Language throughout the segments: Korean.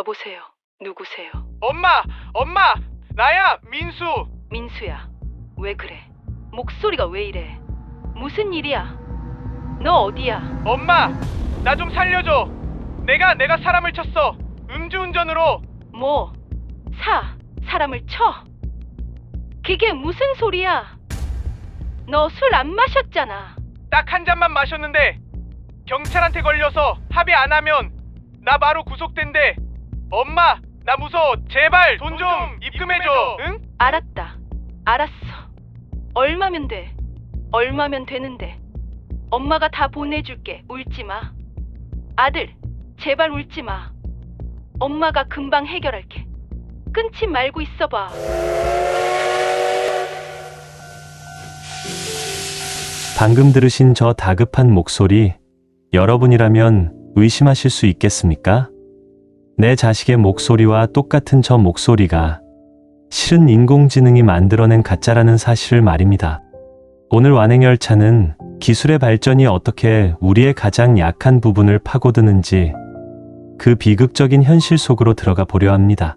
여보세요. 누구세요? 엄마, 엄마, 나야, 민수. 민수야. 왜 그래? 목소리가 왜 이래? 무슨 일이야? 너 어디야? 엄마, 나 좀 살려줘. 내가 내가 사람을 쳤어. 음주운전으로. 뭐? 사, 사람을 쳐? 그게 무슨 소리야? 너 술 안 마셨잖아. 딱 한 잔만 마셨는데 경찰한테 걸려서 합의 안 하면 나 바로 구속된대. 엄마, 나 무서워. 제발 돈 좀 입금해줘. 응? 알았다. 알았어. 얼마면 돼? 얼마면 되는데? 엄마가 다 보내줄게. 울지 마. 아들, 제발 울지 마. 엄마가 금방 해결할게. 끊지 말고 있어봐. 방금 들으신 저 다급한 목소리, 여러분이라면 의심하실 수 있겠습니까? 내 자식의 목소리와 똑같은 저 목소리가 실은 인공지능이 만들어낸 가짜라는 사실을 말입니다. 오늘 완행열차는 기술의 발전이 어떻게 우리의 가장 약한 부분을 파고드는지 그 비극적인 현실 속으로 들어가 보려 합니다.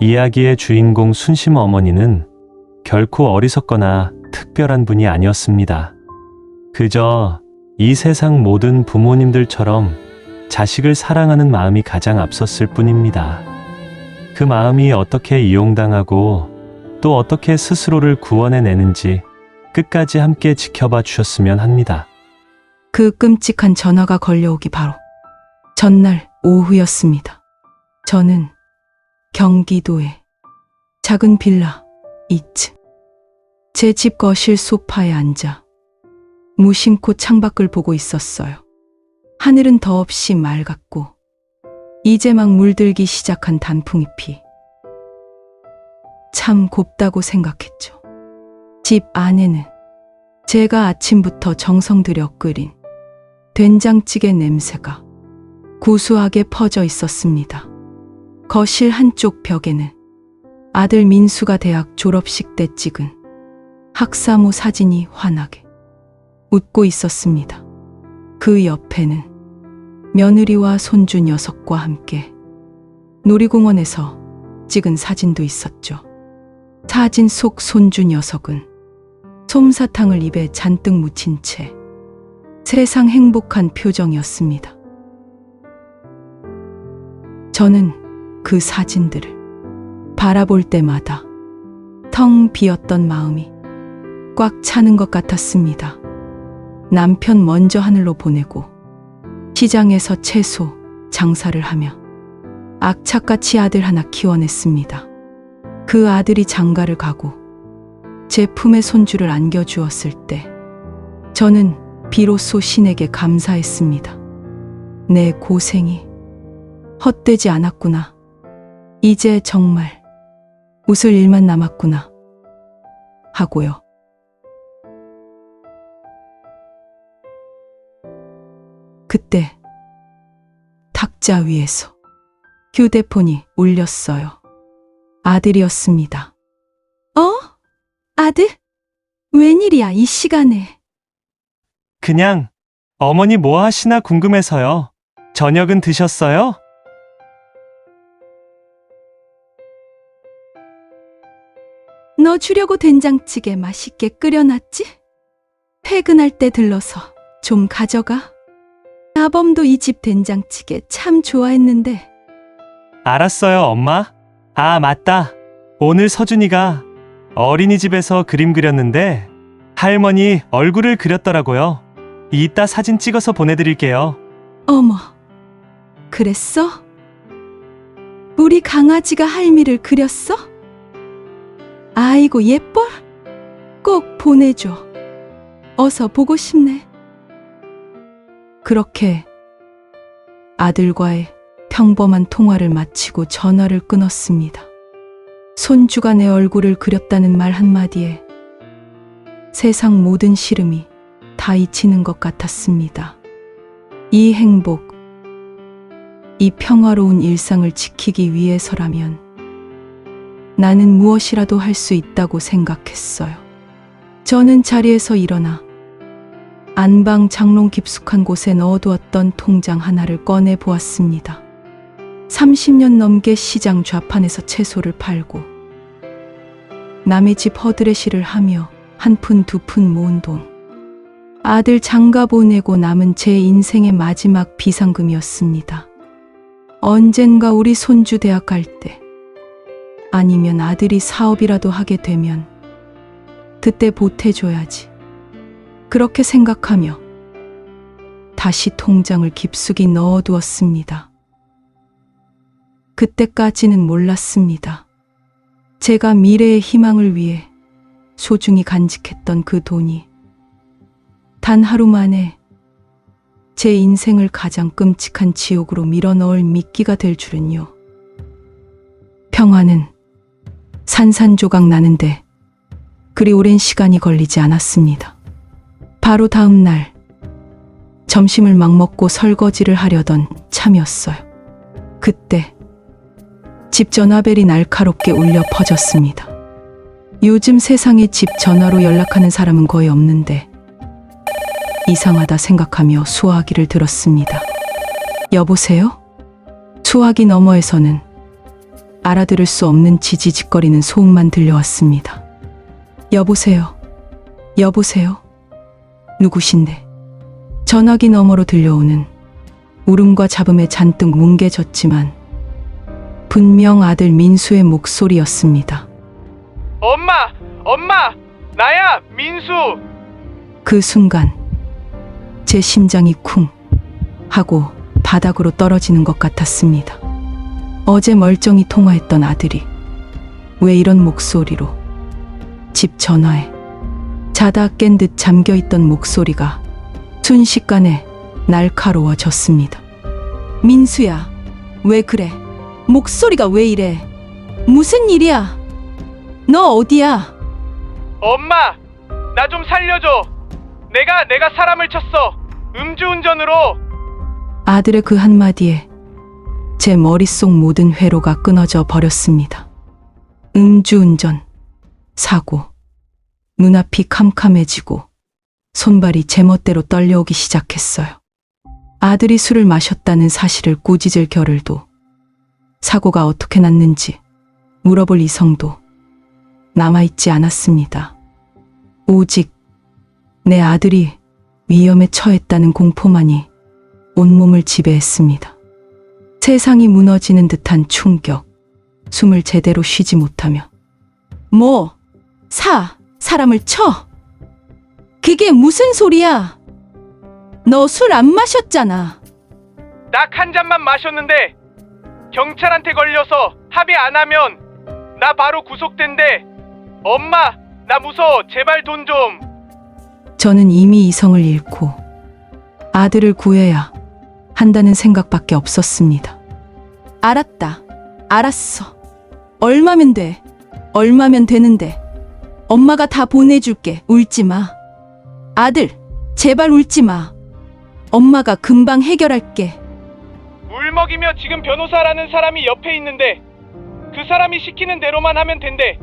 이야기의 주인공 순심 어머니는 결코 어리석거나 특별한 분이 아니었습니다. 그저 이 세상 모든 부모님들처럼 자식을 사랑하는 마음이 가장 앞섰을 뿐입니다. 그 마음이 어떻게 이용당하고 또 어떻게 스스로를 구원해내는지 끝까지 함께 지켜봐 주셨으면 합니다. 그 끔찍한 전화가 걸려오기 바로 전날 오후였습니다. 저는 경기도의 작은 빌라 2층 제 집 거실 소파에 앉아 무심코 창밖을 보고 있었어요. 하늘은 더없이 맑았고 이제 막 물들기 시작한 단풍잎이 참 곱다고 생각했죠. 집 안에는 제가 아침부터 정성 들여 끓인 된장찌개 냄새가 구수하게 퍼져 있었습니다. 거실 한쪽 벽에는 아들 민수가 대학 졸업식 때 찍은 학사모 사진이 환하게 웃고 있었습니다. 그 옆에는 며느리와 손주 녀석과 함께 놀이공원에서 찍은 사진도 있었죠. 사진 속 손주 녀석은 솜사탕을 입에 잔뜩 묻힌 채 세상 행복한 표정이었습니다. 저는 그 사진들을 바라볼 때마다 텅 비었던 마음이 꽉 차는 것 같았습니다. 남편 먼저 하늘로 보내고 시장에서 채소 장사를 하며 악착같이 아들 하나 키워냈습니다. 그 아들이 장가를 가고 제 품에 손주를 안겨주었을 때 저는 비로소 신에게 감사했습니다. 내 고생이 헛되지 않았구나. 이제 정말 웃을 일만 남았구나. 하고요. 그때 탁자 위에서 휴대폰이 울렸어요. 아들이었습니다. 어? 아들? 웬일이야, 이 시간에. 그냥 어머니 뭐 하시나 궁금해서요. 저녁은 드셨어요? 너 주려고 된장찌개 맛있게 끓여놨지? 퇴근할 때 들러서 좀 가져가. 아범도 이 집 된장찌개 참 좋아했는데. 알았어요, 엄마. 아, 맞다. 오늘 서준이가 어린이집에서 그림 그렸는데 할머니 얼굴을 그렸더라고요. 이따 사진 찍어서 보내드릴게요. 어머, 그랬어? 우리 강아지가 할미를 그렸어? 아이고, 예뻐? 꼭 보내줘. 어서 보고 싶네. 그렇게 아들과의 평범한 통화를 마치고 전화를 끊었습니다. 손주가 내 얼굴을 그렸다는 말 한마디에 세상 모든 시름이 다 잊히는 것 같았습니다. 이 행복, 이 평화로운 일상을 지키기 위해서라면 나는 무엇이라도 할 수 있다고 생각했어요. 저는 자리에서 일어나 안방 장롱 깊숙한 곳에 넣어두었던 통장 하나를 꺼내 보았습니다. 30년 넘게 시장 좌판에서 채소를 팔고 남의 집 허드레시를 하며 한 푼두푼 모은 돈 아들 장가 보내고 남은 제 인생의 마지막 비상금이었습니다. 언젠가 우리 손주 대학 갈 때 아니면 아들이 사업이라도 하게 되면 그때 보태줘야지. 그렇게 생각하며 다시 통장을 깊숙이 넣어두었습니다. 그때까지는 몰랐습니다. 제가 미래의 희망을 위해 소중히 간직했던 그 돈이 단 하루 만에 제 인생을 가장 끔찍한 지옥으로 밀어넣을 미끼가 될 줄은요. 평화는 산산조각 나는데 그리 오랜 시간이 걸리지 않았습니다. 바로 다음 날 점심을 막 먹고 설거지를 하려던 참이었어요. 그때 집 전화벨이 날카롭게 울려 퍼졌습니다. 요즘 세상에 집 전화로 연락하는 사람은 거의 없는데 이상하다 생각하며 수화기를 들었습니다. 여보세요? 수화기 너머에서는 알아들을 수 없는 지지직거리는 소음만 들려왔습니다. 여보세요? 여보세요? 누구신데? 전화기 너머로 들려오는 울음과 잡음에 잔뜩 뭉개졌지만 분명 아들 민수의 목소리였습니다. 엄마, 엄마, 나야 민수. 그 순간 제 심장이 쿵 하고 바닥으로 떨어지는 것 같았습니다. 어제 멀쩡히 통화했던 아들이 왜 이런 목소리로 집 전화에 자다 깬 듯 잠겨 있던 목소리가 순식간에 날카로워졌습니다. 민수야, 왜 그래? 목소리가 왜 이래? 무슨 일이야? 너 어디야? 엄마, 나 좀 살려줘. 내가 내가 사람을 쳤어. 음주운전으로. 아들의 그 한마디에 제 머릿속 모든 회로가 끊어져 버렸습니다. 음주운전, 사고, 눈앞이 캄캄해지고 손발이 제멋대로 떨려오기 시작했어요. 아들이 술을 마셨다는 사실을 꾸짖을 겨를도 사고가 어떻게 났는지 물어볼 이성도 남아있지 않았습니다. 오직 내 아들이 위험에 처했다는 공포만이 온몸을 지배했습니다. 세상이 무너지는 듯한 충격, 숨을 제대로 쉬지 못하며 뭐, 사, 사람을 쳐? 그게 무슨 소리야? 너 술 안 마셨잖아. 딱 한 잔만 마셨는데 경찰한테 걸려서 합의 안 하면 나 바로 구속된대. 엄마, 나 무서워. 제발 돈 좀. 저는 이미 이성을 잃고 아들을 구해야 한다는 생각밖에 없었습니다. 알았다. 알았어. 얼마면 돼? 얼마면 되는데? 엄마가 다 보내줄게. 울지 마. 아들, 제발 울지 마. 엄마가 금방 해결할게. 울먹이며 지금 변호사라는 사람이 옆에 있는데 그 사람이 시키는 대로만 하면 된대.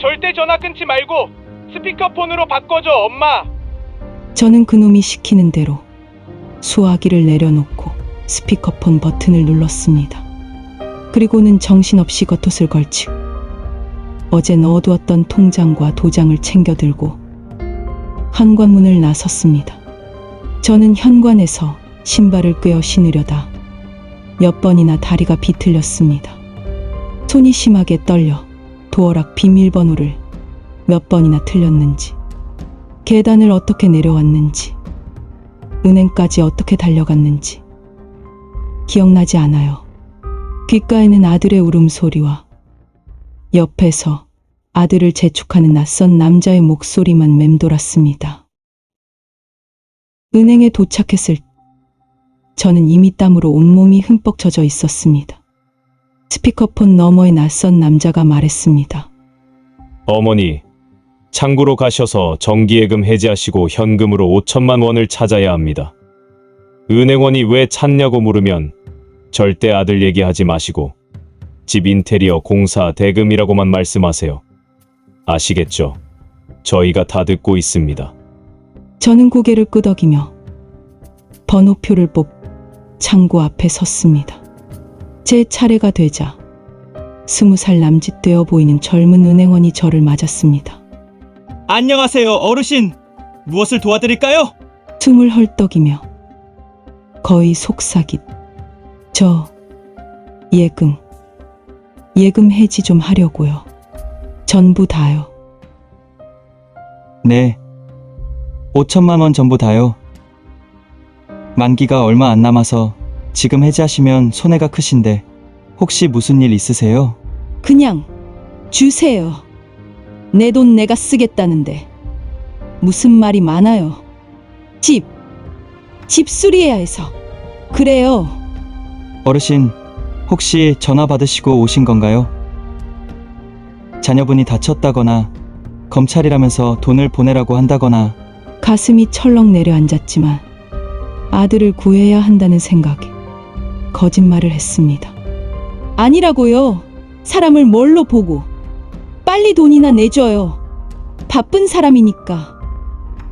절대 전화 끊지 말고 스피커폰으로 바꿔줘, 엄마. 저는 그놈이 시키는 대로 수화기를 내려놓고 스피커폰 버튼을 눌렀습니다. 그리고는 정신없이 겉옷을 걸치고 어제 넣어두었던 통장과 도장을 챙겨들고 현관문을 나섰습니다. 저는 현관에서 신발을 꿰어 신으려다 몇 번이나 다리가 비틀렸습니다. 손이 심하게 떨려 도어락 비밀번호를 몇 번이나 틀렸는지 계단을 어떻게 내려왔는지, 은행까지 어떻게 달려갔는지, 기억나지 않아요. 귓가에는 아들의 울음소리와 옆에서 아들을 재촉하는 낯선 남자의 목소리만 맴돌았습니다. 은행에 도착했을 저는 이미 땀으로 온몸이 흠뻑 젖어 있었습니다. 스피커폰 너머의 낯선 남자가 말했습니다. 어머니, 창구로 가셔서 정기예금 해지하시고 현금으로 5천만 원을 찾아야 합니다. 은행원이 왜 찾냐고 물으면 절대 아들 얘기하지 마시고 집 인테리어 공사 대금이라고만 말씀하세요. 아시겠죠? 저희가 다 듣고 있습니다. 저는 고개를 끄덕이며 번호표를 뽑 창구 앞에 섰습니다. 제 차례가 되자 스무 살 남짓 되어 보이는 젊은 은행원이 저를 맞았습니다. 안녕하세요, 어르신. 무엇을 도와드릴까요? 숨을 헐떡이며 거의 속삭잇. 저 예금 예금 해지 좀 하려고요. 전부 다요. 네. 5천만 원 전부 다요. 만기가 얼마 안 남아서 지금 해지하시면 손해가 크신데 혹시 무슨 일 있으세요? 그냥 주세요. 내 돈 내가 쓰겠다는데 무슨 말이 많아요. 집, 집 수리해야 해서 그래요. 어르신, 혹시 전화 받으시고 오신 건가요? 자녀분이 다쳤다거나 검찰이라면서 돈을 보내라고 한다거나 가슴이 철렁 내려앉았지만 아들을 구해야 한다는 생각에 거짓말을 했습니다. 아니라고요. 사람을 뭘로 보고 빨리 돈이나 내줘요. 바쁜 사람이니까.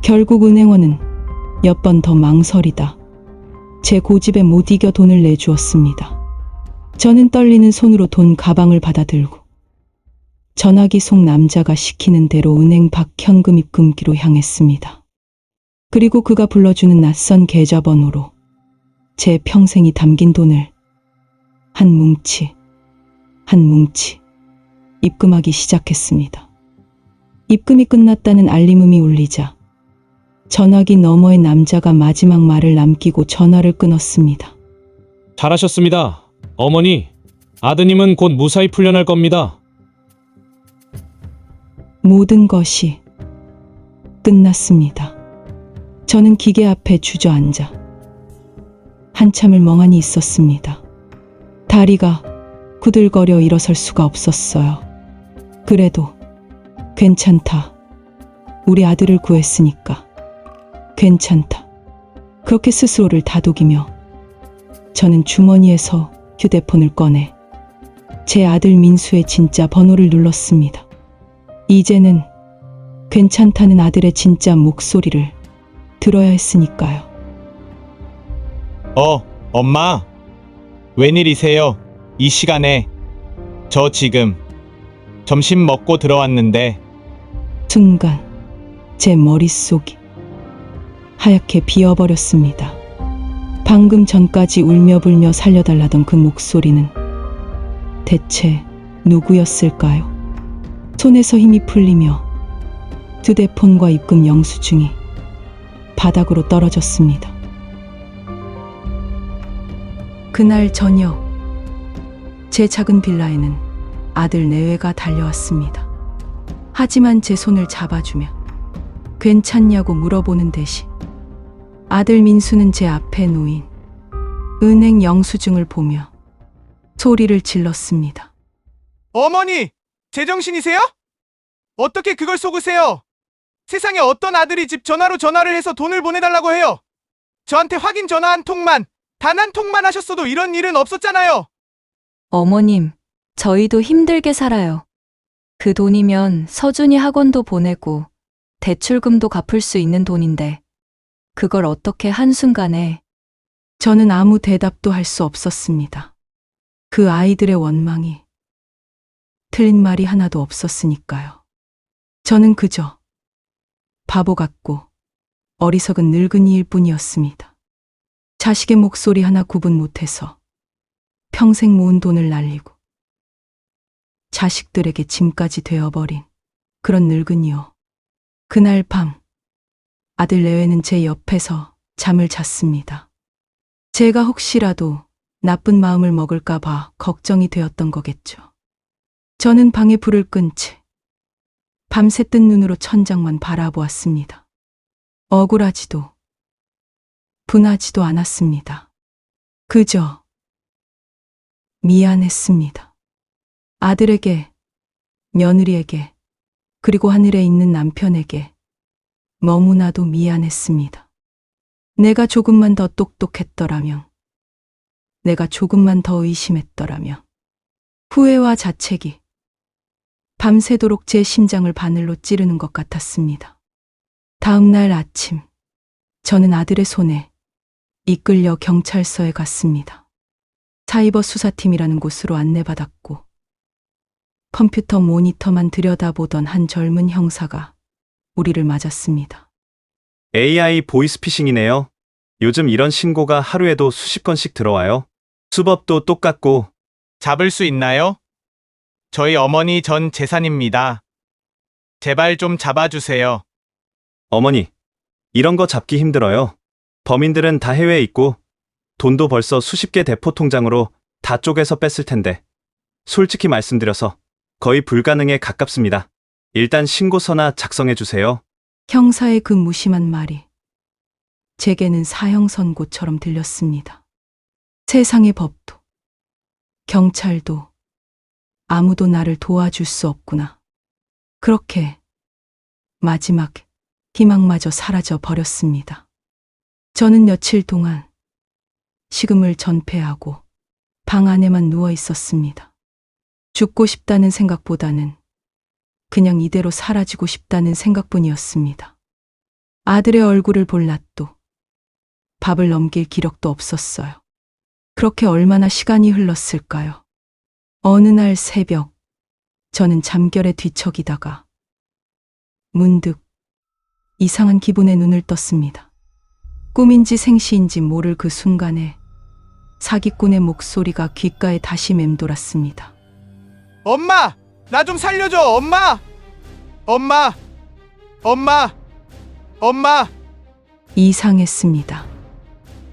결국 은행원은 몇 번 더 망설이다. 제 고집에 못 이겨 돈을 내주었습니다. 저는 떨리는 손으로 돈 가방을 받아들고 전화기 속 남자가 시키는 대로 은행 밖 현금 입금기로 향했습니다. 그리고 그가 불러주는 낯선 계좌번호로 제 평생이 담긴 돈을 한 뭉치, 한 뭉치 입금하기 시작했습니다. 입금이 끝났다는 알림음이 울리자 전화기 너머의 남자가 마지막 말을 남기고 전화를 끊었습니다. 잘하셨습니다. 어머니, 아드님은 곧 무사히 풀려날 겁니다. 모든 것이 끝났습니다. 저는 기계 앞에 주저앉아 한참을 멍하니 있었습니다. 다리가 구들거려 일어설 수가 없었어요. 그래도 괜찮다. 우리 아들을 구했으니까 괜찮다. 그렇게 스스로를 다독이며 저는 주머니에서 휴대폰을 꺼내 제 아들 민수의 진짜 번호를 눌렀습니다. 이제는 괜찮다는 아들의 진짜 목소리를 들어야 했으니까요. 어, 엄마. 웬일이세요? 이 시간에. 저 지금 점심 먹고 들어왔는데 순간 제 머릿속이 하얗게 비어버렸습니다. 방금 전까지 울며 불며 살려달라던 그 목소리는 대체 누구였을까요? 손에서 힘이 풀리며 휴대폰과 입금 영수증이 바닥으로 떨어졌습니다. 그날 저녁 제 작은 빌라에는 아들 내외가 달려왔습니다. 하지만 제 손을 잡아주며 괜찮냐고 물어보는 대신 아들 민수는 제 앞에 놓인 은행 영수증을 보며 소리를 질렀습니다. 어머니, 제정신이세요? 어떻게 그걸 속으세요? 세상에 어떤 아들이 집 전화로 전화를 해서 돈을 보내달라고 해요? 저한테 확인 전화 한 통만, 단 한 통만 하셨어도 이런 일은 없었잖아요. 어머님, 저희도 힘들게 살아요. 그 돈이면 서준이 학원도 보내고 대출금도 갚을 수 있는 돈인데 그걸 어떻게 한순간에 저는 아무 대답도 할 수 없었습니다. 그 아이들의 원망이 틀린 말이 하나도 없었으니까요. 저는 그저 바보 같고 어리석은 늙은이일 뿐이었습니다. 자식의 목소리 하나 구분 못해서 평생 모은 돈을 날리고 자식들에게 짐까지 되어버린 그런 늙은이요. 그날 밤 아들 내외는 제 옆에서 잠을 잤습니다. 제가 혹시라도 나쁜 마음을 먹을까 봐 걱정이 되었던 거겠죠. 저는 방에 불을 끈 채 밤새 뜬 눈으로 천장만 바라보았습니다. 억울하지도 분하지도 않았습니다. 그저 미안했습니다. 아들에게, 며느리에게, 그리고 하늘에 있는 남편에게 너무나도 미안했습니다. 내가 조금만 더 똑똑했더라면, 내가 조금만 더 의심했더라면, 후회와 자책이 밤새도록 제 심장을 바늘로 찌르는 것 같았습니다. 다음 날 아침, 저는 아들의 손에 이끌려 경찰서에 갔습니다. 사이버 수사팀이라는 곳으로 안내받았고 컴퓨터 모니터만 들여다보던 한 젊은 형사가 우리를 맞았습니다. AI 보이스피싱이네요. 요즘 이런 신고가 하루에도 수십 건씩 들어와요. 수법도 똑같고 잡을 수 있나요? 저희 어머니 전 재산입니다. 제발 좀 잡아주세요. 어머니, 이런 거 잡기 힘들어요. 범인들은 다 해외에 있고 돈도 벌써 수십 개 대포 통장으로 다 쪼개서 뺐을 텐데 솔직히 말씀드려서 거의 불가능에 가깝습니다. 일단 신고서나 작성해 주세요. 형사의 그 무심한 말이 제게는 사형 선고처럼 들렸습니다. 세상의 법도, 경찰도 아무도 나를 도와줄 수 없구나. 그렇게 마지막 희망마저 사라져 버렸습니다. 저는 며칠 동안 식음을 전폐하고 방 안에만 누워 있었습니다. 죽고 싶다는 생각보다는 그냥 이대로 사라지고 싶다는 생각뿐이었습니다. 아들의 얼굴을 볼 낯도 밥을 넘길 기력도 없었어요. 그렇게 얼마나 시간이 흘렀을까요? 어느 날 새벽, 저는 잠결에 뒤척이다가 문득 이상한 기분에 눈을 떴습니다. 꿈인지 생시인지 모를 그 순간에 사기꾼의 목소리가 귓가에 다시 맴돌았습니다. 엄마! 나 좀 살려줘, 엄마! 엄마! 엄마! 엄마! 이상했습니다.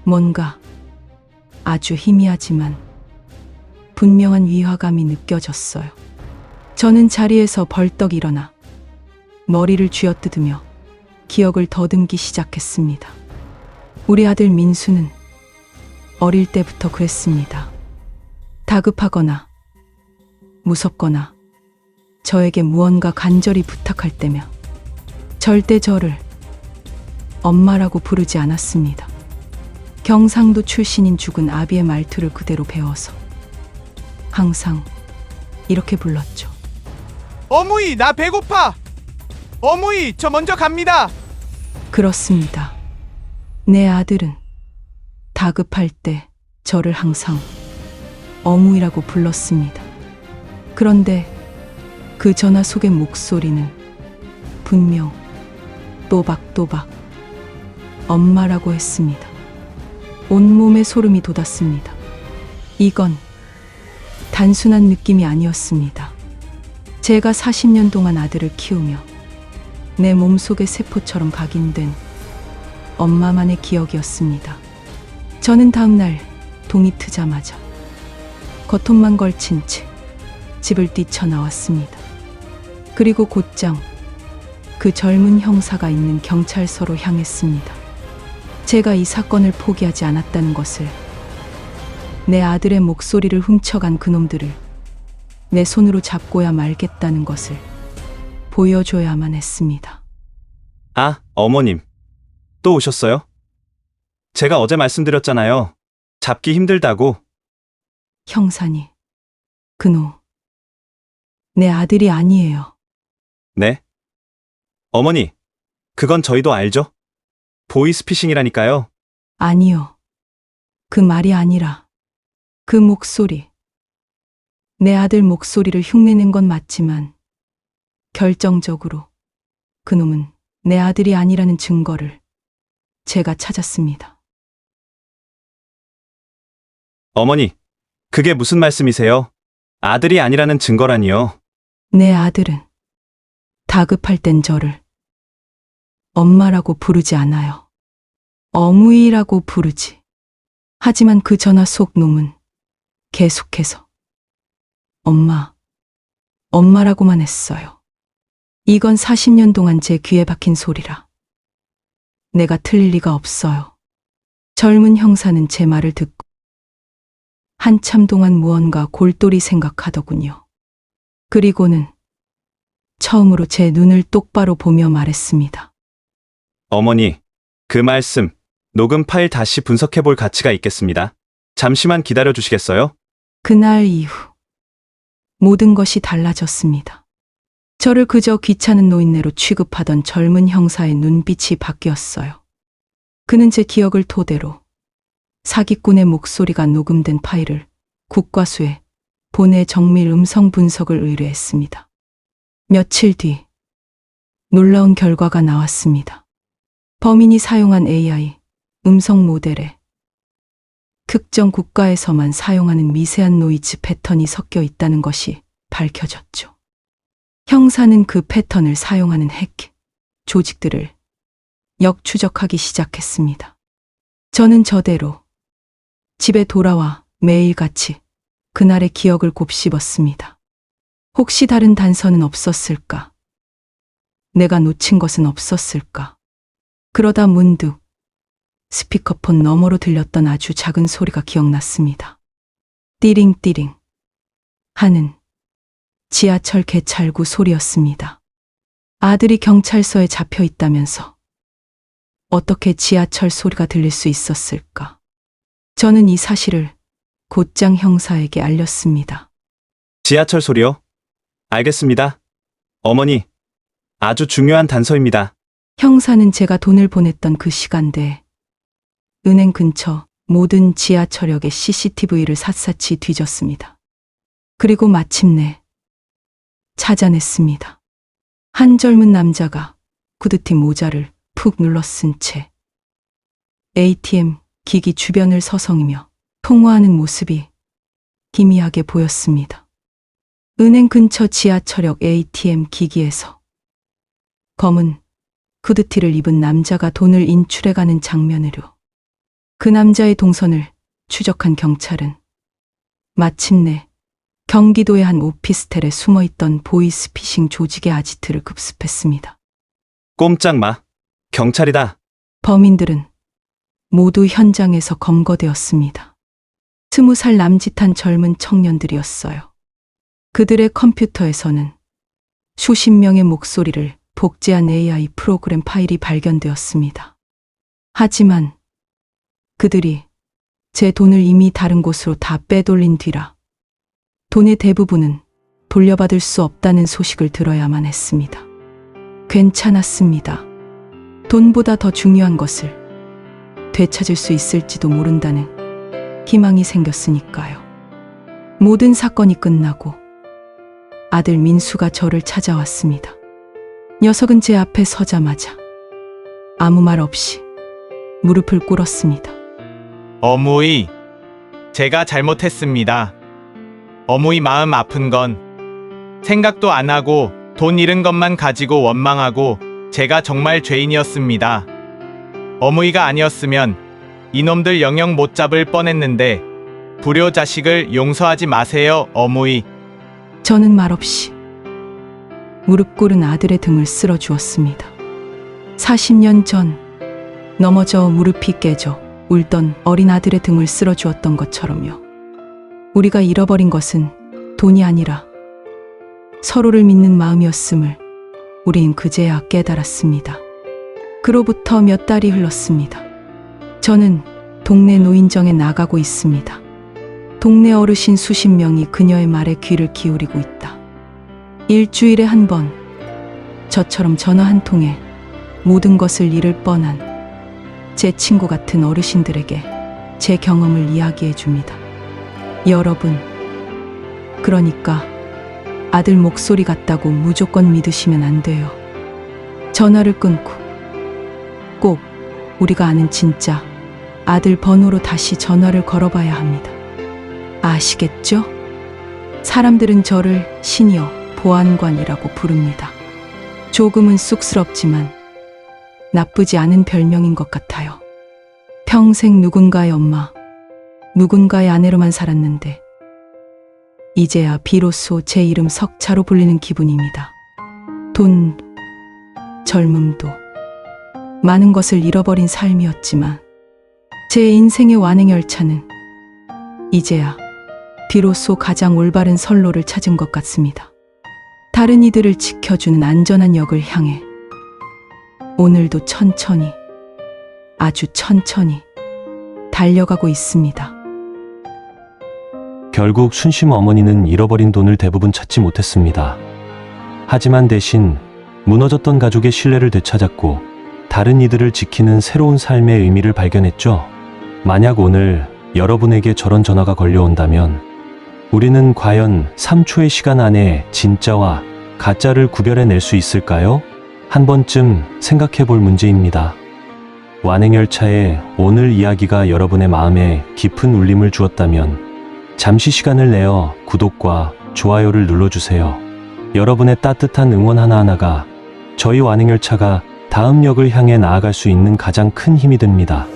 뭔가 아주 희미하지만 분명한 위화감이 느껴졌어요. 저는 자리에서 벌떡 일어나 머리를 쥐어뜯으며 기억을 더듬기 시작했습니다. 우리 아들 민수는 어릴 때부터 그랬습니다. 다급하거나 무섭거나 저에게 무언가 간절히 부탁할 때면 절대 저를 엄마라고 부르지 않았습니다. 경상도 출신인 죽은 아비의 말투를 그대로 배워서 항상 이렇게 불렀죠. 어머니, 나 배고파! 어머니, 저 먼저 갑니다! 그렇습니다. 내 아들은 다급할 때 저를 항상 어무이라고 불렀습니다. 그런데 그 전화 속의 목소리는 분명 또박또박 엄마라고 했습니다. 온몸에 소름이 돋았습니다. 이건 단순한 느낌이 아니었습니다. 제가 40년 동안 아들을 키우며 내 몸속의 세포처럼 각인된 엄마만의 기억이었습니다. 저는 다음날 동이 트자마자 겉옷만 걸친 채 집을 뛰쳐나왔습니다. 그리고 곧장 그 젊은 형사가 있는 경찰서로 향했습니다. 제가 이 사건을 포기하지 않았다는 것을 내 아들의 목소리를 훔쳐간 그놈들을 내 손으로 잡고야 말겠다는 것을 보여줘야만 했습니다. 아, 어머님. 또 오셨어요? 제가 어제 말씀드렸잖아요. 잡기 힘들다고. 형사니, 그놈, 내 아들이 아니에요. 네? 어머니, 그건 저희도 알죠? 보이스피싱이라니까요. 아니요. 그 말이 아니라 그 목소리. 내 아들 목소리를 흉내낸 건 맞지만 결정적으로 그놈은 내 아들이 아니라는 증거를 제가 찾았습니다. 어머니, 그게 무슨 말씀이세요? 아들이 아니라는 증거라니요. 내 아들은 다급할 땐 저를 엄마라고 부르지 않아요. 어무이라고 부르지. 하지만 그 전화 속 놈은 계속해서 엄마, 엄마라고만 했어요. 이건 40년 동안 제 귀에 박힌 소리라. 내가 틀릴 리가 없어요. 젊은 형사는 제 말을 듣고 한참 동안 무언가 골똘히 생각하더군요. 그리고는 처음으로 제 눈을 똑바로 보며 말했습니다. 어머니, 그 말씀, 녹음 파일 다시 분석해 볼 가치가 있겠습니다. 잠시만 기다려 주시겠어요? 그날 이후 모든 것이 달라졌습니다. 저를 그저 귀찮은 노인네로 취급하던 젊은 형사의 눈빛이 바뀌었어요. 그는 제 기억을 토대로 사기꾼의 목소리가 녹음된 파일을 국과수에 본의 정밀 음성 분석을 의뢰했습니다. 며칠 뒤 놀라운 결과가 나왔습니다. 범인이 사용한 AI 음성 모델에 특정 국가에서만 사용하는 미세한 노이즈 패턴이 섞여 있다는 것이 밝혀졌죠. 형사는 그 패턴을 사용하는 핵 조직들을 역추적하기 시작했습니다. 저는 저대로 집에 돌아와 매일같이 그날의 기억을 곱씹었습니다. 혹시 다른 단서는 없었을까? 내가 놓친 것은 없었을까? 그러다 문득 스피커폰 너머로 들렸던 아주 작은 소리가 기억났습니다. 띠링띠링 하는 지하철 개찰구 소리였습니다. 아들이 경찰서에 잡혀 있다면서 어떻게 지하철 소리가 들릴 수 있었을까? 저는 이 사실을 곧장 형사에게 알렸습니다. 지하철 소리요? 알겠습니다. 어머니, 아주 중요한 단서입니다. 형사는 제가 돈을 보냈던 그 시간대에 은행 근처 모든 지하철역의 CCTV를 샅샅이 뒤졌습니다. 그리고 마침내 찾아냈습니다. 한 젊은 남자가 구두티 모자를 푹 눌러 쓴 채 ATM 기기 주변을 서성이며 통화하는 모습이 기미하게 보였습니다. 은행 근처 지하철역 ATM 기기에서 검은 후드티를 입은 남자가 돈을 인출해가는 장면으로 그 남자의 동선을 추적한 경찰은 마침내 경기도의 한 오피스텔에 숨어있던 보이스피싱 조직의 아지트를 급습했습니다. 꼼짝 마. 경찰이다. 범인들은 모두 현장에서 검거되었습니다. 스무 살 남짓한 젊은 청년들이었어요. 그들의 컴퓨터에서는 수십 명의 목소리를 복제한 AI 프로그램 파일이 발견되었습니다. 하지만 그들이 제 돈을 이미 다른 곳으로 다 빼돌린 뒤라 돈의 대부분은 돌려받을 수 없다는 소식을 들어야만 했습니다. 괜찮았습니다. 돈보다 더 중요한 것을 되찾을 수 있을지도 모른다는 희망이 생겼으니까요. 모든 사건이 끝나고 아들 민수가 저를 찾아왔습니다. 녀석은 제 앞에 서자마자 아무 말 없이 무릎을 꿇었습니다. 어무이, 제가 잘못했습니다. 어무이 마음 아픈 건 생각도 안 하고 돈 잃은 것만 가지고 원망하고 제가 정말 죄인이었습니다. 어무이가 아니었으면 이놈들 영영 못 잡을 뻔했는데 불효 자식을 용서하지 마세요, 어무이. 저는 말없이 무릎 꿇은 아들의 등을 쓸어 주었습니다. 40년 전 넘어져 무릎이 깨져 울던 어린 아들의 등을 쓸어 주었던 것처럼요. 우리가 잃어버린 것은 돈이 아니라 서로를 믿는 마음이었음을 우린 그제야 깨달았습니다. 그로부터 몇 달이 흘렀습니다. 저는 동네 노인정에 나가고 있습니다. 동네 어르신 수십 명이 그녀의 말에 귀를 기울이고 있다. 일주일에 한 번, 저처럼 전화 한 통에 모든 것을 잃을 뻔한 제 친구 같은 어르신들에게 제 경험을 이야기해 줍니다. 여러분, 그러니까 아들 목소리 같다고 무조건 믿으시면 안 돼요. 전화를 끊고 꼭 우리가 아는 진짜 아들 번호로 다시 전화를 걸어봐야 합니다. 아시겠죠? 사람들은 저를 시니어 보안관이라고 부릅니다. 조금은 쑥스럽지만 나쁘지 않은 별명인 것 같아요. 평생 누군가의 엄마, 누군가의 아내로만 살았는데 이제야 비로소 제 이름 석차로 불리는 기분입니다. 돈, 젊음도 많은 것을 잃어버린 삶이었지만 제 인생의 완행열차는 이제야 비로소 가장 올바른 선로를 찾은 것 같습니다. 다른 이들을 지켜주는 안전한 역을 향해 오늘도 천천히, 아주 천천히 달려가고 있습니다. 결국 순심 어머니는 잃어버린 돈을 대부분 찾지 못했습니다. 하지만 대신 무너졌던 가족의 신뢰를 되찾았고 다른 이들을 지키는 새로운 삶의 의미를 발견했죠. 만약 오늘 여러분에게 저런 전화가 걸려온다면 우리는 과연 3초의 시간 안에 진짜와 가짜를 구별해낼 수 있을까요? 한 번쯤 생각해 볼 문제입니다. 완행열차의 오늘 이야기가 여러분의 마음에 깊은 울림을 주었다면 잠시 시간을 내어 구독과 좋아요를 눌러주세요. 여러분의 따뜻한 응원 하나하나가 저희 완행열차가 다음 역을 향해 나아갈 수 있는 가장 큰 힘이 됩니다.